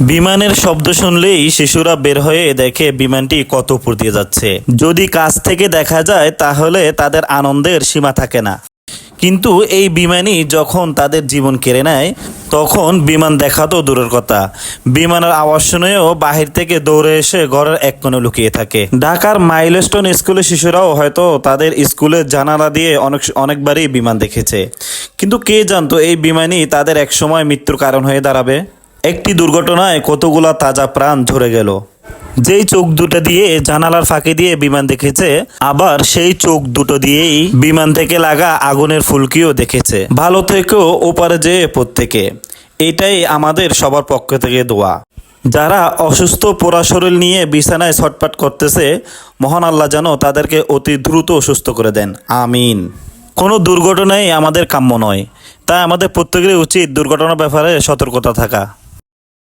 বিমানের শব্দ শুনলেই শিশুরা বের হয়ে দেখে বিমানটি কত উপর দিয়ে যাচ্ছে। যদি কাছ থেকে দেখা যায়, তাহলে তাদের আনন্দের সীমা থাকে না। কিন্তু এই বিমানই যখন তাদের জীবন কেড়ে নেয়, তখন বিমান দেখা তো দূরের কথা। বিমানের আওয়াজ শুনেও বাহির থেকে দৌড়ে এসে ঘরের এক কোণে লুকিয়ে থাকে। ঢাকার মাইলস্টোন স্কুলের শিশুরাও হয়তো তাদের স্কুলের জানালা দিয়ে অনেক, অনেকবারই বিমান দেখেছে। কিন্তু কে জানতো এই বিমানই তাদের একসময় মৃত্যুর কারণ হয়ে দাঁড়াবে? একটি দুর্ঘটনায় কতগুলা তাজা প্রাণ ঝরে গেল। যেই চোখ দুটো দিয়ে জানালার ফাঁকে দিয়ে বিমান দেখেছে, আবার সেই চোখ দুটো দিয়েই বিমান থেকে লাগা আগুনের ফুলকিও দেখেছে। ভালো থেকেও ওপারে যেয়ে প্রত্যেকে। এটাই আমাদের সবার পক্ষ থেকে দোয়া। যারা অসুস্থ, পোড়া শরীর নিয়ে বিছানায় ছটপাট করতেছে, মহান আল্লাহ যেন তাদেরকে অতি দ্রুত সুস্থ করে দেন। আমিন। কোনো দুর্ঘটনাই আমাদের কাম্য নয়। তাই আমাদের প্রত্যেকেরই উচিত দুর্ঘটনার ব্যাপারে সতর্কতা থাকা।